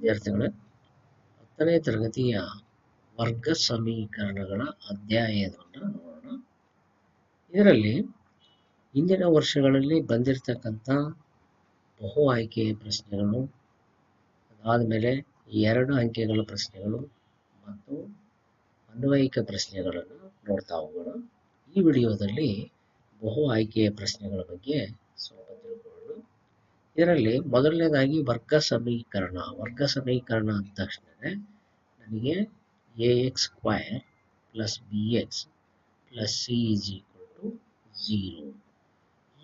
ವಿದ್ಯಾರ್ಥಿಗಳೇ ಹತ್ತನೇ ತರಗತಿಯ ವರ್ಗ ಸಮೀಕರಣಗಳ ಅಧ್ಯಾಯವನ್ನು ನೋಡೋಣ. ಇದರಲ್ಲಿ ಹಿಂದಿನ ವರ್ಷಗಳಲ್ಲಿ ಬಂದಿರತಕ್ಕಂಥ ಬಹು ಆಯ್ಕೆಯ ಪ್ರಶ್ನೆಗಳು, ಅದಾದಮೇಲೆ ಎರಡು ಅಂಕೆಗಳ ಪ್ರಶ್ನೆಗಳು ಮತ್ತು ಅನ್ವಯಿಕ ಪ್ರಶ್ನೆಗಳನ್ನು ನೋಡ್ತಾ ಹೋಗೋಣ. ಈ ವಿಡಿಯೋದಲ್ಲಿ ಬಹು ಆಯ್ಕೆಯ ಪ್ರಶ್ನೆಗಳ ಬಗ್ಗೆ ಸ್ವಲ್ಪ ಇದರಲ್ಲಿ ಮೊದಲನೇದಾಗಿ ವರ್ಗ ಸಮೀಕರಣ ವರ್ಗ ಸಮೀಕರಣ ಅಂದ ತಕ್ಷಣ ನಮಗೆ A X square plus B X plus C is equal to zero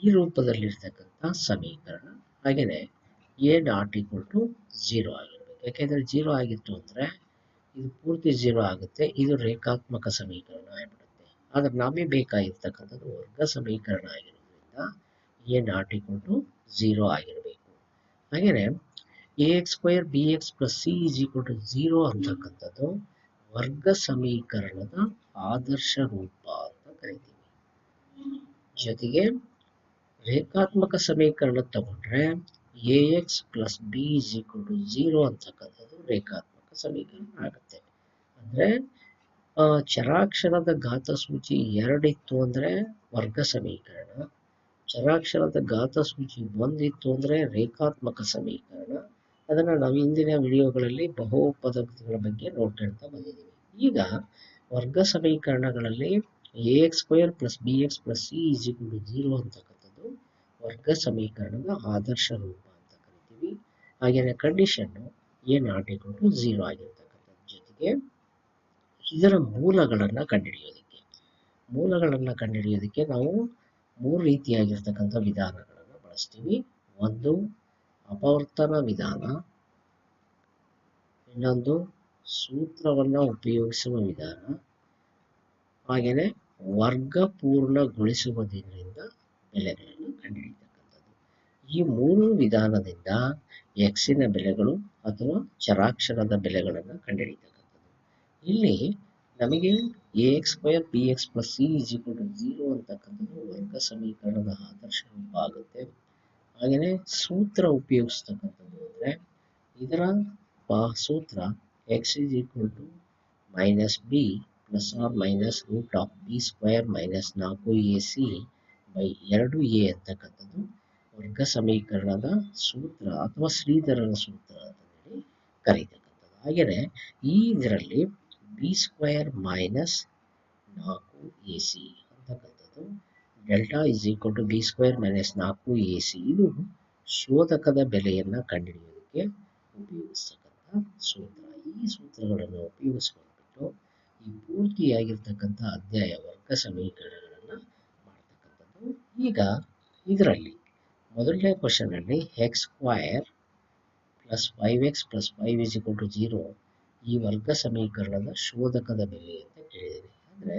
ಈ ರೂಪದಲ್ಲಿರ್ತಕ್ಕಂಥ ಸಮೀಕರಣ ಹಾಗೆಯೇ A dot equal to zero ಆಗಿರಬೇಕು. ಯಾಕೆಂದರೆ ಝೀರೋ ಆಗಿತ್ತು ಅಂದರೆ ಇದು ಪೂರ್ತಿ ಝೀರೋ ಆಗುತ್ತೆ, ಇದು ರೇಖಾತ್ಮಕ ಸಮೀಕರಣ ಆಗಿಬಿಡುತ್ತೆ. ಆದರೆ ನಮಗೆ ಬೇಕಾಗಿರ್ತಕ್ಕಂಥದ್ದು ವರ್ಗ ಸಮೀಕರಣ ಆಗಿರೋದ್ರಿಂದ A not equal to zero ಆಗಿರಬೇಕು. ಹಾಗೆಯೇ A X square B X plus C is equal to zero ಅಂತಕ್ಕಂಥದ್ದು ವರ್ಗ ಸಮೀಕರಣದ ಆದರ್ಶ ರೂಪ ಅಂತ ಕರಿತೀವಿ. ಜೊತೆಗೆ, ರೇಖಾತ್ಮಕ ಸಮೀಕರಣ ತಗೊಂಡ್ರೆ A X plus B is equal to zero ಅಂತಕ್ಕಂಥದ್ದು ರೇಖಾತ್ಮಕ ಸಮೀಕರಣ ಆಗುತ್ತೆ. ಅಂದರೆ ಚರಾಕ್ಷರದ ಘಾತ ಸೂಚಿ ಎರಡಿತ್ತು ಅಂದರೆ ವರ್ಗ ಸಮೀಕರಣ. ಚರಾಕ್ಷರದ ಘಾತ ಸೂಚಿ ಒಂದಿತ್ತು ಅಂದರೆ ರೇಖಾತ್ಮಕ ಸಮೀಕರಣ. ಅದನ್ನು ನಾವು ಇಂದಿನ ವಿಡಿಯೋಗಳಲ್ಲಿ ಬಹುಪದಗಳ ಬಗ್ಗೆ ನೋಡ್ಕೊಳ್ತಾ ಬಂದಿದ್ದೀವಿ ಈಗ ವರ್ಗ ಸಮೀಕರಣಗಳಲ್ಲಿ A X square plus B X plus C is equal zero ಅಂತಕ್ಕಂಥದ್ದು ವರ್ಗ ಸಮೀಕರಣದ ಆದರ್ಶ ರೂಪ ಅಂತ ಕರಿತೀವಿ. ಹಾಗೆಯೇ condition A not equal to zero ಆಗಿರ್ತಕ್ಕಂಥದ್ದು ಜೊತೆಗೆ ಇದರ ಮೂಲಗಳನ್ನು ಕಂಡುಹಿಡಿಯೋದಕ್ಕೆ. ಮೂಲಗಳನ್ನು ಕಂಡುಹಿಡಿಯೋದಕ್ಕೆ ನಾವು ಮೂರು ರೀತಿಯಾಗಿರ್ತಕ್ಕಂಥ ವಿಧಾನಗಳನ್ನು ಬಳಸ್ತೀವಿ. ಒಂದು ಅಪವರ್ತನ ವಿಧಾನ, ಇನ್ನೊಂದು ಸೂತ್ರವನ್ನು ಉಪಯೋಗಿಸುವ ವಿಧಾನ ಹಾಗೆಯೇ ವರ್ಗ ಪೂರ್ಣಗೊಳಿಸುವುದರಿಂದ ಬೆಲೆಗಳನ್ನು ಕಂಡುಹಿಡಿತಕ್ಕಂಥದ್ದು ಈ ಮೂರು ವಿಧಾನದಿಂದ ಎಕ್ಸಿನ ಬೆಲೆಗಳು ಅಥವಾ ಚರಾಕ್ಷರದ ಬೆಲೆಗಳನ್ನು ಕಂಡುಹಿಡಿತಕ್ಕಂಥದ್ದು ಇಲ್ಲಿ ನಮಗೆ A X square B X plus C is equal to zero ಅಂತಕ್ಕಂಥದ್ದು ವರ್ಗ ಸಮೀಕರಣದ ಆದರ್ಶ ರೂಪ ಆಗುತ್ತೆ ಹಾಗೆಯೇ ಸೂತ್ರ ಉಪಯೋಗಿಸ್ತಕ್ಕಂಥದ್ದು ಅಂದರೆ ಇದರ ಪಾ ಸೂತ್ರ X is equal to minus B plus or minus root of B square minus ನಾಲ್ಕು ಎ ಸಿ ಬೈ ಎರಡು ಎ ಅಂತಕ್ಕಂಥದ್ದು ವರ್ಗ ಸಮೀಕರಣದ ಸೂತ್ರ ಅಥವಾ ಶ್ರೀಧರನ ಸೂತ್ರ ಅಂತ ಹೇಳಿ ಕರೀತಕ್ಕಂಥದ್ದು. ಹಾಗೆಯೇ ಈ ಇದರಲ್ಲಿ ಬಿ ಸ್ಕ್ವೇರ್ ಮೈನಸ್ ನಾಲ್ಕು ಎ ಸಿ ಅಂತಕ್ಕಂಥದ್ದು delta is equal to B square minus ನಾಲ್ಕು ಎ ಸಿ ಇದು ಶೋಧಕದ ಬೆಲೆಯನ್ನು ಕಂಡುಹಿಡಿಯೋದಕ್ಕೆ ಉಪಯೋಗಿಸ್ತಕ್ಕಂಥ ಸೂತ್ರ. ಈ ಸೂತ್ರಗಳನ್ನು ಉಪಯೋಗಿಸ್ಕೊಂಡ್ಬಿಟ್ಟು ಈ ಪೂರ್ತಿಯಾಗಿರ್ತಕ್ಕಂಥ ಅಧ್ಯಾಯ ವರ್ಗ ಸಮೀಕರಣಗಳನ್ನು ಮಾಡ್ತಕ್ಕಂಥದ್ದು. ಈಗ ಇದರಲ್ಲಿ ಮೊದಲನೇ ಕ್ವಶನಲ್ಲಿ X square plus five X plus five is equal to zero ಈ ವರ್ಗ ಸಮೀಕರಣದ ಶೋಧಕದ ಬೆಲೆ ಅಂತ ಕೇಳಿದ್ದೀನಿ ಅಂದರೆ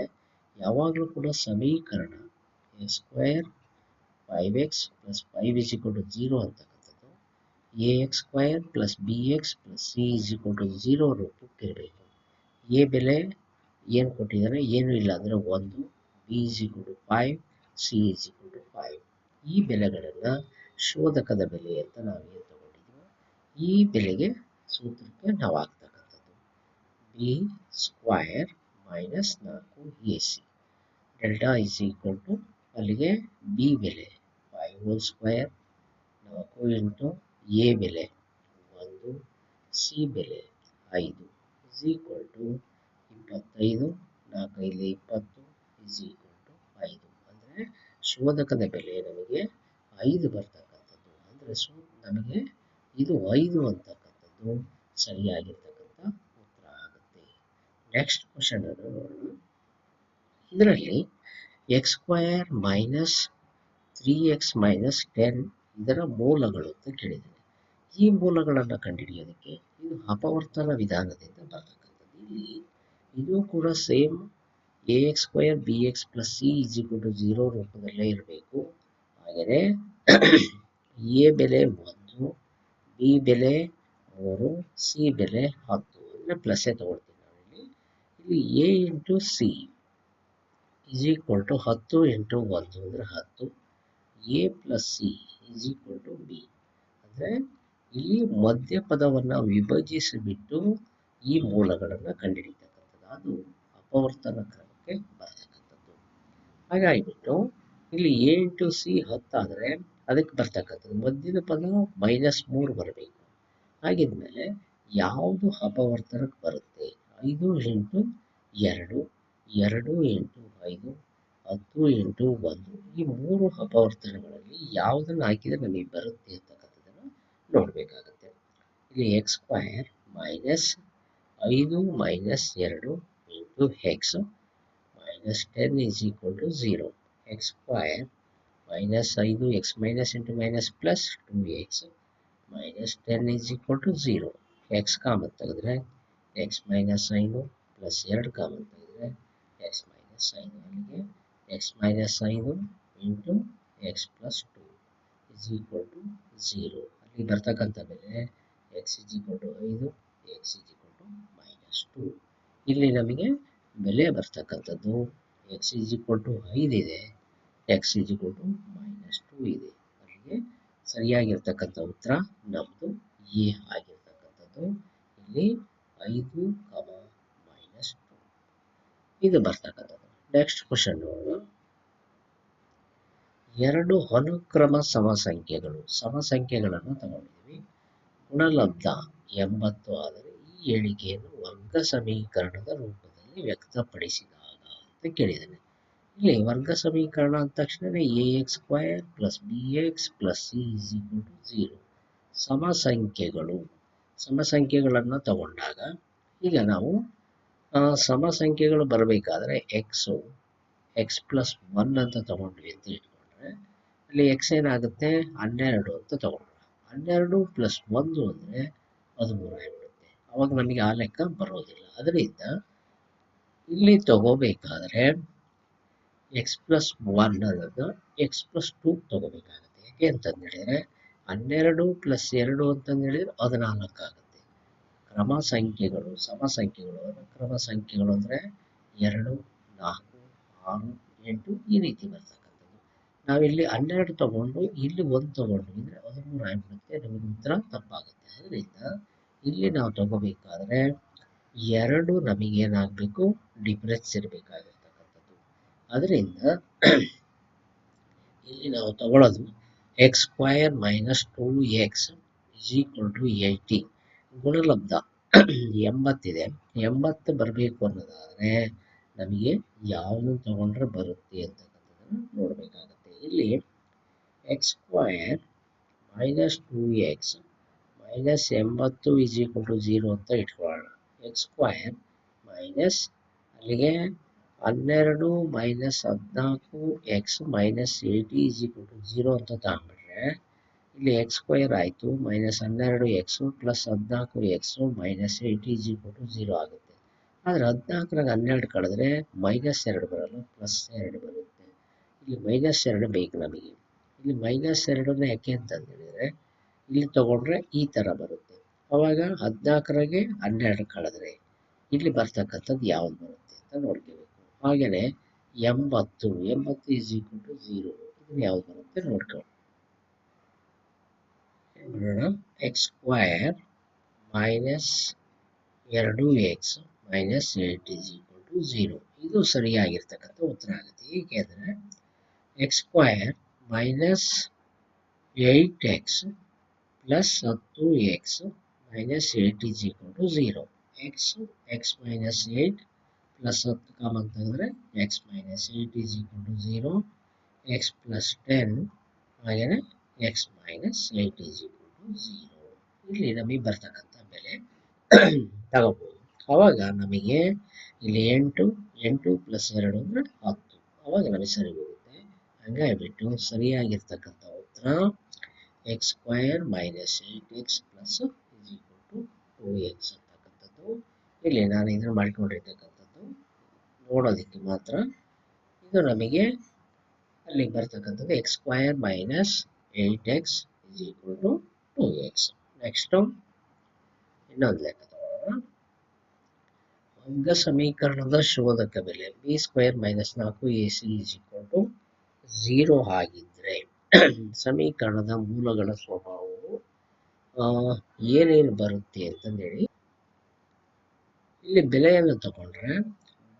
ಯಾವಾಗಲೂ ಕೂಡ ಸಮೀಕರಣ A square five X plus five is equal to zero ಅಂತಕ್ಕಂಥದ್ದು. A X square plus B X plus C is equal to zero ರೂಪಕ್ಕೆ ಇರಬೇಕು. ಎ ಬೆಲೆ ಏನು ಕೊಟ್ಟಿದ್ದಾರೆ? ಏನು ಇಲ್ಲ ಅಂದರೆ ಒಂದು. B is equal to five C is equal to five ಈ ಬೆಲೆಗಳನ್ನು ಶೋಧಕದ ಬೆಲೆ ಅಂತ ನಾವು ಏನು ತಗೊಂಡಿದ್ದೀವಿ ಈ ಬೆಲೆಗೆ ಸೂತ್ರಕ್ಕೆ ನಾವು ಹಾಕ್ತಕ್ಕಂಥದ್ದು ಬಿ ಸ್ಕ್ವಯರ್ ಮೈನಸ್ ನಾಲ್ಕು A C delta is equal to ಅಲ್ಲಿಗೆ ಬಿ ಬೆಲೆ ಫೈವ್ ಹೋಲ್ ಸ್ಕ್ವಯರ್ ನಾಲ್ಕು ಇಂಟು ಎ ಬೆಲೆ ಒಂದು ಸಿ ಬೆಲೆ ಐದು ಇಸ್ ಈಕ್ವಲ್ ಟು ಇಪ್ಪತ್ತೈದು ನಾಲ್ಕೈದು ಇಪ್ಪತ್ತು ಇಸ್ ಈಕ್ವಲ್ ಟು ಐದು. ಅಂದರೆ ಶೋಧಕದ ಬೆಲೆ ನಮಗೆ ಐದು ಬರ್ತಕ್ಕಂಥದ್ದು. ಅಂದರೆ ಸೊ ನಮಗೆ ಇದು ಐದು ಅಂತಕ್ಕಂಥದ್ದು ಆಗುತ್ತೆ ನೆಕ್ಸ್ಟ್ ಕ್ವಶನ್ ಅನ್ನು ನೋಡೋಣ ಇದರಲ್ಲಿ X square minus three X minus ten ಇದರ ಮೂಲಗಳು ಅಂತ ಕೇಳಿದ್ದೇನೆ. ಈ ಮೂಲಗಳನ್ನು ಕಂಡುಹಿಡಿಯೋದಕ್ಕೆ ಇದು ಅಪವರ್ತನ ವಿಧಾನದಿಂದ ಬರ್ತಕ್ಕಂಥದ್ದು. ಇಲ್ಲಿ ಇದು ಕೂಡ same A X square B X plus C is equal to zero ರೂಪದಲ್ಲೇ ಇರಬೇಕು. ಹಾಗೆಯೇ ಎ ಬೆಲೆ ಒಂದು ಬಿ ಬೆಲೆ ಮೂರು ಸಿ ಬೆಲೆ ಹತ್ತು. ಅಂದರೆ ಪ್ಲಸ್ಸೇ ಇಲ್ಲಿ A into C is equal to ಹತ್ತು ಇಂಟು ಒಂದು ಅಂದರೆ ಹತ್ತು. A plus C is equal to B. ಅಂದರೆ ಇಲ್ಲಿ ಮಧ್ಯ ಪದವನ್ನು ವಿಭಜಿಸಿಬಿಟ್ಟು ಈ ಮೂಲಗಳನ್ನು ಕಂಡುಹಿಡಿತಕ್ಕಂಥದ್ದು ಅದು ಅಪವರ್ತನ ಕ್ರಮಕ್ಕೆ ಬರ್ತಕ್ಕಂಥದ್ದು. ಹಾಗಾಗಿಬಿಟ್ಟು ಇಲ್ಲಿ ಎ ಇಂಟು ಸಿ ಹತ್ತಾದರೆ ಅದಕ್ಕೆ ಬರ್ತಕ್ಕಂಥದ್ದು. ಮಧ್ಯದ ಪದ ಮೈನಸ್ ಮೂರು ಬರಬೇಕು. ಹಾಗಿದ್ಮೇಲೆ ಯಾವುದು ಅಪವರ್ತನಕ್ಕೆ ಬರುತ್ತೆ? ಐದು ಎಂಟು ಎರಡು ಎರಡು ಎಂಟು ಐದು, ಹತ್ತು ಎಂಟು ಒಂದು ಈ ಮೂರು ಅಪವರ್ತನಗಳಲ್ಲಿ ಯಾವುದನ್ನು ಹಾಕಿದರೆ ನಮಗೆ ಬರುತ್ತೆ ಅಂತಕ್ಕಂಥದ್ದನ್ನು ನೋಡಬೇಕಾಗುತ್ತೆ. ಇಲ್ಲಿ ಎಕ್ಸ್ ಸ್ಕ್ವಯರ್ ಮೈನಸ್ ಐದು ಮೈನಸ್ ಎರಡು into X minus ten is equal to zero X square minus ಐದು X minus into minus plus two X minus ten is equal to zero X common ತೆಗೆದ್ರೆ ಎಕ್ಸ್ ಮೈನಸ್ ಸೈನು ಪ್ಲಸ್ ಎರಡು common ತೆಗೆದ್ರೆ X minus sign ಅಲ್ಲಿಗೆ X minus sign into X plus two is equal to zero ಅಲ್ಲಿ ಬರ್ತಕ್ಕಂಥ ಬೆಲೆ X is equal to ಐದು X is equal to minus two ಇಲ್ಲಿ ನಮಗೆ ಬೆಲೆ ಬರ್ತಕ್ಕಂಥದ್ದು X is equal to ಐದಿದೆ x is equal to minus two ಇದೆ. ಅಲ್ಲಿಗೆ ಸರಿಯಾಗಿರ್ತಕ್ಕಂಥ ಉತ್ತರ ನಮ್ಮದು ಎ ಆಗಿರ್ತಕ್ಕಂಥದ್ದು. ಇಲ್ಲಿ ಐದು ಕಮ ಮೈನಸ್ ಟು ಇದು ಬರ್ತಕ್ಕಂಥದ್ದು. ನೆಕ್ಸ್ಟ್ ಕ್ವಶನ್ ಎರಡು ಅನುಕ್ರಮ ಸಮಸಂಖ್ಯೆಗಳು. ಸಮಸಂಖ್ಯೆಗಳನ್ನು ತಗೊಂಡಿದ್ದೀವಿ. ಗುಣಲಬ್ಧ ಎಂಬತ್ತು ಆದರೆ ಈ ಹೇಳಿಕೆಯನ್ನು ವರ್ಗ ಸಮೀಕರಣದ ರೂಪದಲ್ಲಿ ವ್ಯಕ್ತಪಡಿಸಿದಾಗ ಅಂತ ಕೇಳಿದ್ದೇನೆ. ಇಲ್ಲಿ ವರ್ಗ ಸಮೀಕರಣ ಅಂದ ತಕ್ಷಣವೇ a x square plus b x plus c is equal to zero ಸಮಸಂಖ್ಯೆಗಳು. ಸಮಸಂಖ್ಯೆಗಳನ್ನು ತಗೊಂಡಾಗ ಈಗ ನಾವು ಸಮ ಸಮಸಂಖ್ಯೆಗಳು ಬರಬೇಕಾದ್ರೆ ಎಕ್ಸು ಎಕ್ಸ್ ಪ್ಲಸ್ ಒನ್ ಅಂತ ತಗೊಂಡ್ವಿ ಅಂತ ಇಟ್ಕೊಂಡ್ರೆ ಅಲ್ಲಿ ಎಕ್ಸ್ ಏನಾಗುತ್ತೆ? ಹನ್ನೆರಡು ಅಂತ ತಗೊಂಡ್ರೆ ಹನ್ನೆರಡು ಪ್ಲಸ್ ಒಂದು ಅಂದರೆ ಹದಿಮೂರು ಆಗಿಬಿಡುತ್ತೆ ಅವಾಗ ನಮಗೆ ಆ ಲೆಕ್ಕ ಬರೋದಿಲ್ಲ. ಅದರಿಂದ ಇಲ್ಲಿ ತಗೋಬೇಕಾದ್ರೆ ಎಕ್ಸ್ ಪ್ಲಸ್ ಒನ್ ಅನ್ನೋದು ಎಕ್ಸ್ ಪ್ಲಸ್ ಟೂ ತಗೋಬೇಕಾಗುತ್ತೆ. ಯಾಕೆ ಅಂತಂದೇಳಿದ್ರೆ ಹನ್ನೆರಡು ಪ್ಲಸ್ ಎರಡು ಅಂತಂದು ಹೇಳಿದ್ರೆ ಹದಿನಾಲ್ಕು ಆಗುತ್ತೆ. ಕ್ರಮ ಸಂಖ್ಯೆಗಳು, ಸಮ ಸಂಖ್ಯೆಗಳು ಕ್ರಮ ಸಂಖ್ಯೆಗಳು ಅಂದರೆ ಎರಡು, ನಾಲ್ಕು, ಆರು, ಎಂಟು ಈ ರೀತಿ ಬರ್ತಕ್ಕಂಥದ್ದು. ನಾವಿಲ್ಲಿ ಹನ್ನೆರಡು ತಗೊಂಡು ಇಲ್ಲಿ ಒಂದು ತಗೊಂಡು ಅಂದರೆ ಹದಿಮೂರು ಆಗಿಬಿಡುತ್ತೆ ನಮಗೆ ಉತ್ತರ ತಪ್ಪಾಗುತ್ತೆ. ಅದರಿಂದ ಇಲ್ಲಿ ನಾವು ತಗೋಬೇಕಾದ್ರೆ ಎರಡು ನಮಗೇನಾಗಬೇಕು ಡಿಫ್ರೆನ್ಸ್ ಇರಬೇಕಾಗಿರ್ತಕ್ಕಂಥದ್ದು. ಅದರಿಂದ ಇಲ್ಲಿ ನಾವು ತಗೊಳ್ಳೋದು x square minus two x is equal to eighty ಗುಣಲಬ್ಧ ಎಂಬತ್ತಿದೆ. ಎಂಬತ್ತು ಬರಬೇಕು ಅನ್ನೋದಾದರೆ ನಮಗೆ ಯಾವುದು ತಗೊಂಡ್ರೆ ಬರುತ್ತೆ ಅಂತಕ್ಕಂಥದ್ದನ್ನು ನೋಡಬೇಕಾಗುತ್ತೆ. ಇಲ್ಲಿ x square minus two x minus ಎಂಬತ್ತು ಇಸ್ ಈಕ್ವಲ್ ಟು ಜೀರೋ ಅಂತ ಇಟ್ಕೊಳ್ಳೋಣ. ಎಕ್ಸ್ ಸ್ಕ್ವಯರ್ ಮೈನಸ್ ಅಲ್ಲಿಗೆ ಹನ್ನೆರಡು ಮೈನಸ್ ಹದಿನಾಲ್ಕು x minus eighty is equal to zero ಅಂತ ತಗೊಂಡ್ಬಿಟ್ರೆ ಇಲ್ಲಿ ಎಕ್ಸ್ ಸ್ಕ್ವೇರ್ ಆಯಿತು, ಮೈನಸ್ ಹನ್ನೆರಡು ಎಕ್ಸು ಪ್ಲಸ್ ಹದಿನಾಲ್ಕು x minus eighty is equal to zero ಆಗುತ್ತೆ. ಆದರೆ ಹದಿನಾಲ್ಕರಾಗ ಹನ್ನೆರಡು ಕಳೆದ್ರೆ ಮೈನಸ್ ಎರಡು ಬರಲ್ಲ, ಪ್ಲಸ್ ಎರಡು ಬರುತ್ತೆ. ಇಲ್ಲಿ ಮೈನಸ್ ಎರಡು ಬೇಕು ನಮಗೆ. ಇಲ್ಲಿ ಮೈನಸ್ ಎರಡನ್ನ ಯಾಕೆ ಅಂತಂದೇಳಿದರೆ ಇಲ್ಲಿ ತಗೊಂಡ್ರೆ ಈ ಥರ ಬರುತ್ತೆ. ಅವಾಗ ಹದಿನಾಲ್ಕರಾಗೆ ಹನ್ನೆರಡು ಕಳೆದ್ರೆ, ಇಲ್ಲಿ ಬರ್ತಕ್ಕಂಥದ್ದು ಯಾವ್ದು ಬರುತ್ತೆ ಅಂತ ನೋಡ್ಕೋಬೇಕು ಹಾಗೆಯೇ ಎಂಬತ್ತು ಎಂಬತ್ತು ಈಸ್ ಈಕ್ವಲ್ ಟು ಝೀರೋ ಇದನ್ನು ಯಾವ್ದು ಬರುತ್ತೆ? ನೋಡ್ಕೊಳ್ಳಿ ಎಕ್ಸ್ ಸ್ಕ್ವಯರ್ ಮೈನಸ್ ಎರಡು x minus eight is equal to zero ಇದು ಸರಿಯಾಗಿರ್ತಕ್ಕಂಥ ಉತ್ತರ ಆಗುತ್ತೆ. ಏಕೆಂದರೆ x square minus eight x plus ಹತ್ತು x minus eight is equal to zero x x minus eight plus ಹತ್ತು ಕಾಮನ್ ತೆಗೆದ್ರೆ x minus eight is equal to zero x plus ten ಹಾಗೆಯೇ x minus eight is equal to zero ಇಲ್ಲಿ ನಮಗೆ ಬರ್ತಕ್ಕಂಥ ಬೆಲೆ ತಗೋಬೋದು. ಅವಾಗ ನಮಗೆ ಇಲ್ಲಿ ಎಂಟು ಎಂಟು ಪ್ಲಸ್ ಎರಡು ಅಂದರೆ ಹತ್ತು. ಅವಾಗ ನಮಗೆ ಸರಿ ಹೋಗುತ್ತೆ. ಹಂಗಾಗಿಬಿಟ್ಟು ಸರಿಯಾಗಿರ್ತಕ್ಕಂಥ ಉತ್ತರ x square minus eight x plus is equal to two x ಅಂತಕ್ಕಂಥದ್ದು. ಇಲ್ಲಿ ನಾನು ಇದನ್ನು ಮಾಡ್ಕೊಂಡಿರ್ತಕ್ಕಂಥದ್ದು ನೋಡೋದಕ್ಕೆ ಮಾತ್ರ ಇದು ನಮಗೆ ಅಲ್ಲಿಗೆ ಬರ್ತಕ್ಕಂಥದ್ದು x square minus eight x is equal to two x next ಇನ್ನೊಂದು ಲೆಕ್ಕ ವರ್ಗ ಸಮೀಕರಣದ ಶೋಧಕ ಬೆಲೆ ಬಿ ಸ್ಕ್ವೇರ್ ಮೈನಸ್ ನಾಲ್ಕು a c is equal to zero ಆಗಿದ್ದರೆ ಸಮೀಕರಣದ ಮೂಲಗಳ ಸ್ವಭಾವವು ಏನೇನು ಬರುತ್ತೆ ಅಂತಂದೇಳಿ ಇಲ್ಲಿ ಬೆಲೆಯನ್ನು ತಗೊಂಡ್ರೆ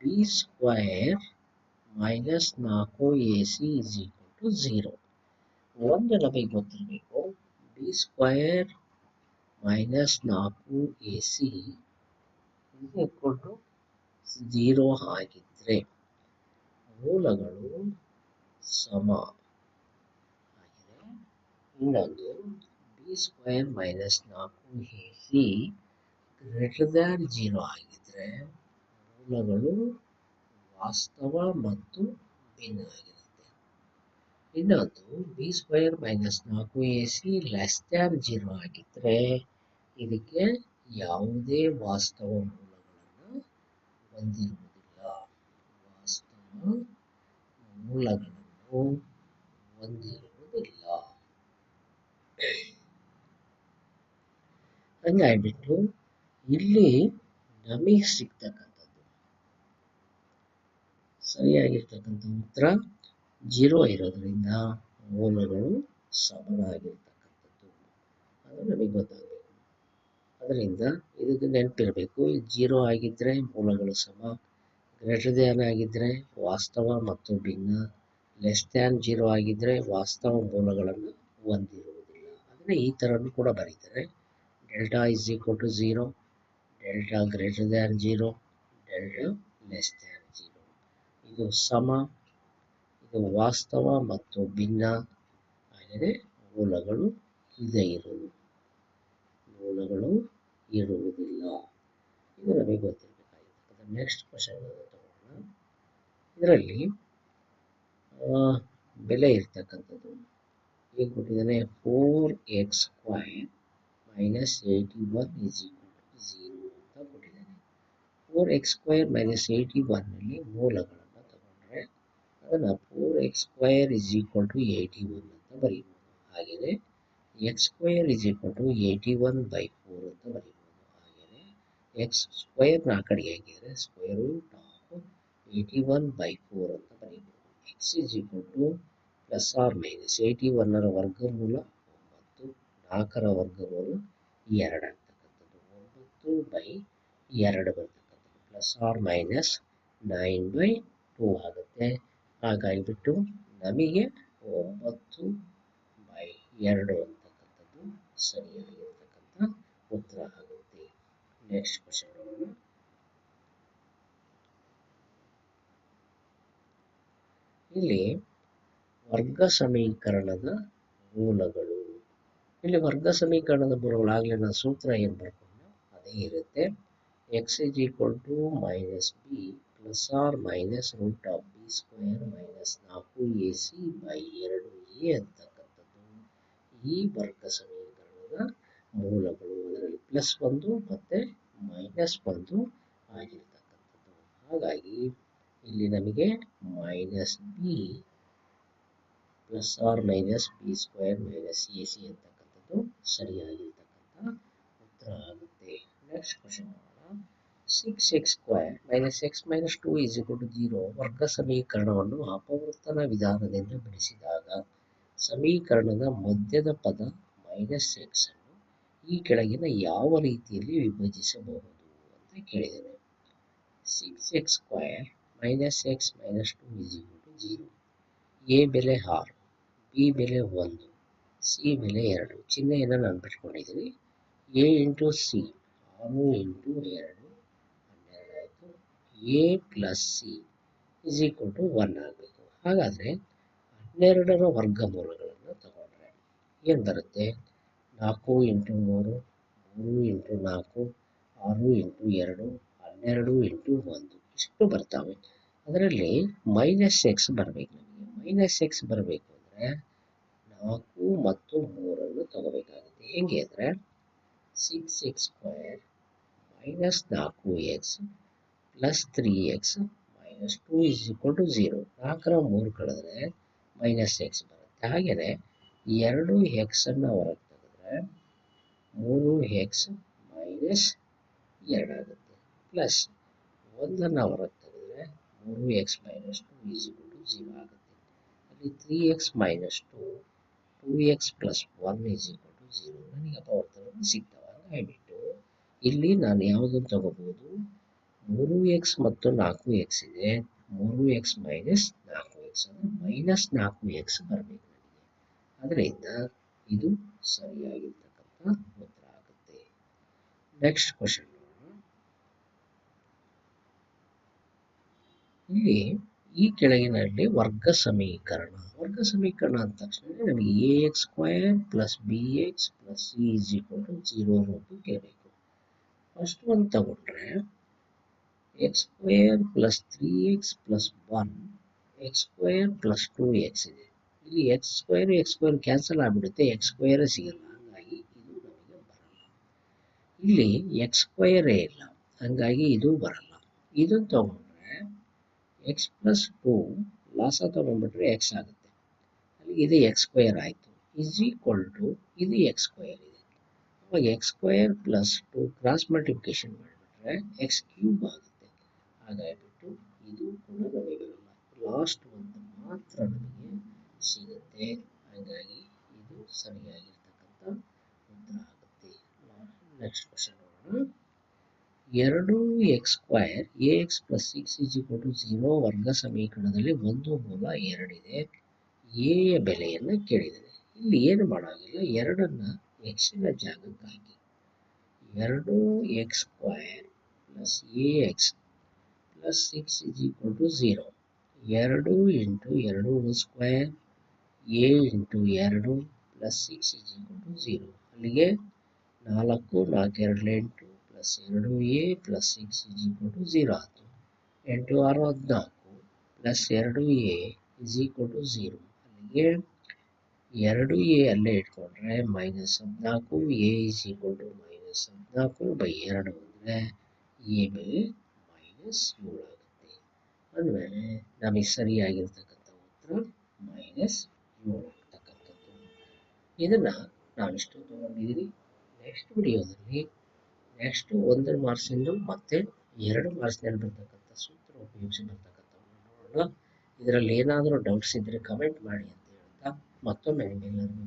ಬಿ ಸ್ಕ್ವಯರ್ ಮೈನಸ್ ನಾಲ್ಕು a c is equal to zero ಒಂದು ನಮಗೆ ಗೊತ್ತಿರಬೇಕು ಬಿ ಸ್ಕ್ವಯರ್ ಮೈನಸ್ ನಾಲ್ಕು a c is equal to zero ಆಗಿದ್ರೆ ಮೂಲಗಳು ಸಮ ಆಗಿದೆ. ಇನ್ನೊಂದು ಬಿ ಸ್ಕ್ವಯರ್ ಮೈನಸ್ ನಾಲ್ಕು a c greater than zero ಆಗಿದ್ರೆ ಮೂಲಗಳು ವಾಸ್ತವ ಮತ್ತು ಭಿನ್ನ ಆಗಿರುತ್ತೆ. ಇನ್ನೊಂದು ಬಿ ಸ್ಕ್ವೇರ್ ಮೈನಸ್ ನಾಲ್ಕು a c less than zero ಆಗಿದ್ರೆ ಇದಕ್ಕೆ ಯಾವುದೇ ವಾಸ್ತವ ಮೂಲಗಳನ್ನು ಹೊಂದಿರುವುದಿಲ್ಲ. ವಾಸ್ತವ ಮೂಲಗಳನ್ನು ಹೊಂದಿರುವುದಿಲ್ಲ. ಹಂಗಾಗಿಬಿಟ್ಟು ಇಲ್ಲಿ ನಮಗೆ ಸಿಗ್ತಕ್ಕಂಥದ್ದು ಸರಿಯಾಗಿರ್ತಕ್ಕಂಥ ಉತ್ತರ ಜೀರೋ ಇರೋದ್ರಿಂದ ಮೂಲಗಳು ಸಮನಾಗಿರ್ತಕ್ಕಂಥದ್ದು ಅದು ನಮಗೆ ಗೊತ್ತಾಗಬೇಕು. ಅದರಿಂದ ಇದಕ್ಕೆ ನೆನಪಿರಬೇಕು ಜೀರೋ ಆಗಿದ್ದರೆ ಮೂಲಗಳು ಸಮ, ಗ್ರೇಟರ್ ದ್ಯಾನ್ ಆಗಿದ್ದರೆ ವಾಸ್ತವ ಮತ್ತು ಭಿನ್ನ, ಲೆಸ್ ದ್ಯಾನ್ ಜೀರೋ ಆಗಿದ್ದರೆ ವಾಸ್ತವ ಮೂಲಗಳನ್ನು ಹೊಂದಿರುವುದಿಲ್ಲ. ಅಂದರೆ ಈ ಥರನೂ ಕೂಡ ಬರೀತಾರೆ. Delta is equal to zero delta greater than zero, delta less than ಇದು ಸಮ, ಇದು ವಾಸ್ತವ ಮತ್ತು ಭಿನ್ನ ಆದರೆ ಮೂಲಗಳು ಇದೆ ಇರುವುದು. ಮೂಲಗಳು ಇರುವುದಿಲ್ಲ. ಇದು ನಮಗೆ ಗೊತ್ತಿರಬೇಕಾಗಿತ್ತು ನೆಕ್ಸ್ಟ್ ಕ್ವಶನ್ ತಗೊಳ್ಳೋಣ ಇದರಲ್ಲಿ ಬೆಲೆ ಇರ್ತಕ್ಕಂಥದ್ದು. ಈಗ ಕೊಟ್ಟಿದ್ದಾನೆ four x square minus eighty one is equal to zero ಅಂತ ಕೊಟ್ಟಿದ್ದಾನೆ. Four x square minus eighty ಒನ್ನಲ್ಲಿ ಮೂಲಗಳು ಅದನ್ನು four x square is equal to eighty one ಅಂತ ಬರೀಬೋದು. ಹಾಗೆಯೇ x square is equal to eighty one by four ಅಂತ ಬರೀಬೋದು. ಹಾಗೆಯೇ ಎಕ್ಸ್ ಸ್ಕ್ವೇರ್ ಆ ಕಡೆ ಹಾಕಿದರೆ square root of eighty one by four ಅಂತ ಬರೀಬೋದು. X is equal to plus or minus eighty ಒನ್ನರ ವರ್ಗಮೂಲ ಒಂಬತ್ತು, ನಾಲ್ಕರ ವರ್ಗಮೂಲ ಎರಡು ಆಗ್ತಕ್ಕಂಥದ್ದು ಒಂಬತ್ತು ಬೈ ಎರಡು ಬರ್ತಕ್ಕಂಥದ್ದು. Plus or minus nine by two ಆಗುತ್ತೆ. ಹಾಗಾಗಿಬಿಟ್ಟು ನಮಗೆ ಒಂಬತ್ತು ಬೈ ಎರಡು ಅಂತಕ್ಕಂಥದ್ದು ಸರಿಯಾಗಿರ್ತಕ್ಕಂಥ ಉತ್ತರ ಆಗುತ್ತೆ. ನೆಕ್ಸ್ಟ್ ಕ್ವಶನ್ ಇಲ್ಲಿ ವರ್ಗ ಸಮೀಕರಣದ ಮೂಲಗಳು. ಇಲ್ಲಿ ವರ್ಗ ಸಮೀಕರಣದ ಮೂಲಗಳು ಆಗಲಿ ನಾನು ಸೂತ್ರ ಏನು ಬರ್ಕೊಂಡು ಅದೇ ಇರುತ್ತೆ. X is equal to minus b plus or minus root of square minus ನಾಲ್ಕು ಎ ಸಿ ಬೈ ಎರಡು ಎ ಅಂತಕ್ಕಂಥದ್ದು. ಈ ವರ್ಗ ಸಮೀಕರಣದ ಮೂಲಗಳು ಅದರಲ್ಲಿ ಪ್ಲಸ್ ಒಂದು ಮತ್ತು ಮೈನಸ್ ಒಂದು ಆಗಿರ್ತಕ್ಕಂಥದ್ದು. ಹಾಗಾಗಿ ಇಲ್ಲಿ ನಮಗೆ minus b plus or minus b square minus a c ಅಂತಕ್ಕಂಥದ್ದು ಸರಿಯಾಗಿರ್ತಕ್ಕಂಥ ಉತ್ತರ ಆಗುತ್ತೆ. ನೆಕ್ಸ್ಟ್ ಕ್ವಶನ್ ನೋಡೋಣ six x square minus x minus two is equal to zero ವರ್ಗ ಸಮೀಕರಣವನ್ನು ಅಪವರ್ತನ ವಿಧಾನದಿಂದ ಬಿಡಿಸಿದಾಗ ಸಮೀಕರಣದ ಮಧ್ಯದ ಪದ ಮೈನಸ್ ಎಕ್ಸ್ ಅನ್ನು ಈ ಕೆಳಗಿನ ಯಾವ ರೀತಿಯಲ್ಲಿ ವಿಭಜಿಸಬಹುದು ಅಂತ ಕೇಳಿದ್ದೇನೆ. Six x square minus x minus two is equal to zero a ಬೆಲೆ ಆರು ಬಿ ಬೆಲೆ ಒಂದು ಸಿ ಬೆಲೆ ಎರಡು. ಚಿಹ್ನೆಯನ್ನು ನಾನು ಬಿಟ್ಕೊಂಡಿದ್ದೀನಿ. ಎ ಇಂಟು ಸಿ ಆರು ಇಂಟು ಎರಡು. A plus c is equal to one ಆಗಬೇಕು ಹಾಗಾದರೆ ಹನ್ನೆರಡರ ವರ್ಗಮೂಲಗಳನ್ನು ತಗೊಂಡ್ರೆ ಏನು ಬರುತ್ತೆ? ನಾಲ್ಕು ಇಂಟು ಮೂರು ಮೂರು ಇಂಟು ನಾಲ್ಕು, ಆರು ಇಂಟು ಎರಡು, ಹನ್ನೆರಡು ಇಂಟು ಒಂದು. ಇಷ್ಟು ಬರ್ತಾವೆ. ಅದರಲ್ಲಿ ಮೈನಸ್ ಎಕ್ಸ್ ಬರಬೇಕು ನಮಗೆ. ಮೈನಸ್ ಎಕ್ಸ್ ಬರಬೇಕು ಅಂದರೆ ನಾಲ್ಕು ಮತ್ತು ಮೂರನ್ನು ತಗೋಬೇಕಾಗುತ್ತೆ. ಹೆಂಗೆ ಅಂದರೆ ಸಿಕ್ಸ್ ಎಕ್ಸ್ ಸ್ಕ್ವೇರ್ ಮೈನಸ್ ನಾಲ್ಕು x plus three x minus two is equal to zero ನಾಲ್ಕರ ಮೂರು ಕಳೆದ್ರೆ ಮೈನಸ್ ಎಕ್ಸ್ ಬರುತ್ತೆ. ಹಾಗೆಯೇ ಎರಡು ಎಕ್ಸನ್ನು ಹೊರಗೆ ತೆಗೆದ್ರೆ ಮೂರು ಎಕ್ಸ್ ಮೈನಸ್ ಎರಡಾಗುತ್ತೆ ಪ್ಲಸ್ ಒಂದನ್ನು ಹೊರಗೆ ತೆಗೆದ್ರೆ ಮೂರು x minus two is equal to zero ಆಗುತ್ತೆ. ಅಲ್ಲಿ three x minus two two x plus one is equal to zero ನನಗೆ ಅಪವರ್ತನ ಸಿಗ್ತವೆ. ಹಂಗಾಗ್ಬಿಟ್ಟು ಇಲ್ಲಿ ನಾನು ಯಾವುದನ್ನು ತಗೋಬಹುದು? ಮೂರು ಎಕ್ಸ್ ಮತ್ತು ನಾಲ್ಕು ಎಕ್ಸ್ ಇದೆ. ಮೂರು ಎಕ್ಸ್ ಮೈನಸ್ ನಾಲ್ಕು ಎಕ್ಸ್ ಅಂದರೆ ಮೈನಸ್ ನಾಲ್ಕು ಎಕ್ಸ್ ಬರಬೇಕು ಅದರಿಂದ ಇದು ಸರಿಯಾಗಿರ್ತಕ್ಕಂಥ ಉತ್ತರ ಆಗುತ್ತೆ. ನೆಕ್ಸ್ಟ್ ಕ್ವಶನ್ ಇಲ್ಲಿ ಈ ಕೆಳಗಿನಲ್ಲಿ ವರ್ಗ ಸಮೀಕರಣ. ವರ್ಗ ಸಮೀಕರಣ ಅಂದ ತಕ್ಷಣ ನಮಗೆ a x square plus b x plus c is equal to zero ರೂಪಕ್ಕೆ ಕೇಳಬೇಕು ಫಸ್ಟ್ ಒಂದು ತಗೊಂಡ್ರೆ x square three x plus one x square plus two x ಇದೆ. ಇಲ್ಲಿ x square x square cancel ಆಗಿಬಿಡುತ್ತೆ. ಎಕ್ಸ್ square ಸಿಗಲ್ಲ ಹಾಗಾಗಿ ಇದು ನಮಗೆ ಬರಲ್ಲ. ಇಲ್ಲಿ ಎಕ್ಸ್ square ಇಲ್ಲ. ಹಾಗಾಗಿ ಇದು ಬರಲ್ಲ. ಇದನ್ನು ತಗೊಂಡ್ರೆ ಎಕ್ಸ್ ಪ್ಲಸ್ ಟೂ ಲಾಸ ತಗೊಂಡ್ಬಿಟ್ರೆ ಎಕ್ಸ್ ಆಗುತ್ತೆ. ಅಲ್ಲಿ ಇದು ಎಕ್ಸ್ ಸ್ಕ್ವೇರ್ ಆಯಿತು. ಇಸ್ ಈಕ್ವಲ್ ಟು ಇದು ಎಕ್ಸ್ ಸ್ಕ್ವೇರ್ ಇದೆ. ಅವಾಗ x square plus two cross multiplication ಮಾಡಿಬಿಟ್ರೆ ಎಕ್ಸ್ ಕ್ಯೂಬ್ ಆಗುತ್ತೆ. ಹಾಗಾಗಿಬಿಟ್ಟು ಇದು ಕೂಡ ನಮಗೆ ಲಾಸ್ಟ್ ಒಂದು ಮಾತ್ರ ನಮಗೆ ಸಿಗುತ್ತೆ. ಹಾಗಾಗಿ ಇದು ಸರಿಯಾಗಿರ್ತಕ್ಕಂಥ ಉತ್ತರ ಆಗುತ್ತೆ. ನೆಕ್ಸ್ಟ್ ಕ್ವಶನ್ ನೋಡೋಣ. ಎರಡು x square a x plus six is equal to zero ವರ್ಗ ಸಮೀಕರಣದಲ್ಲಿ ಒಂದು ಮೂಲ ಎರಡಿದೆ. ಎ ಯ ಬೆಲೆಯನ್ನು ಕೇಳಿದರೆ ಇಲ್ಲಿ ಏನು ಮಾಡೋಂಗಿಲ್ಲ ಎರಡನ್ನು ಎಕ್ಸಿನ ಜಾಗಕ್ಕಾಗಿ. ಎರಡು x square plus a x plus six is equal to zero ಎರಡು ಇಂಟು ಎರಡು ಸ್ಕ್ವಯರ್ ಎ ಇಂಟು ಎರಡು plus six is equal to zero ಅಲ್ಲಿಗೆ ನಾಲ್ಕು ನಾಲ್ಕು, ಎರಡು ಎಂಟು ಪ್ಲಸ್ ಎರಡು a plus six is equal to zero ಆಯಿತು. ಎಂಟು, ಆರು, ಹದಿನಾಲ್ಕು ಪ್ಲಸ್ ಎರಡು a is equal to zero ಅಲ್ಲಿಗೆ ಎರಡು ಎ ಅಲ್ಲೇ ಇಟ್ಕೊಂಡ್ರೆ ಮೈನಸ್ ಹದಿನಾಲ್ಕು a is equal to minus ಹದಿನಾಲ್ಕು ಬೈ ಎರಡು ಅಂದರೆ ಎ ಬೆಲೆ ಮೈನಸ್ ಏಳು ಆಗುತ್ತೆ ನಮಗೆ ಸರಿಯಾಗಿರ್ತಕ್ಕಂಥ ಉತ್ತರ ಮೈನಸ್ ಏಳು ಆಗ್ತಕ್ಕಂಥದ್ದು ಇದನ್ನು ನಾವಿಷ್ಟು ತಗೊಂಡಿದ್ದೀನಿ. ನೆಕ್ಸ್ಟ್ ವಿಡಿಯೋದಲ್ಲಿ ನೆಕ್ಸ್ಟ್ ಒಂದು ಮಾರ್ಕ್ಸಿಂದು ಮತ್ತೆ ಎರಡು ಮಾರ್ಕ್ಸ್ನಲ್ಲಿ ಬರ್ತಕ್ಕಂಥ ಸೂತ್ರ ಉಪಯೋಗಿಸಿ ಬರ್ತಕ್ಕಂಥವನ್ನು ನೋಡೋಣ. ಇದರಲ್ಲಿ ಏನಾದರೂ ಡೌಟ್ಸ್ ಇದ್ದರೆ ಕಮೆಂಟ್ ಮಾಡಿ ಅಂತ ಹೇಳ್ತಾ ಮತ್ತೊಮ್ಮೆ ನಿಮ್ಮೆಲ್ಲರಿಗೂ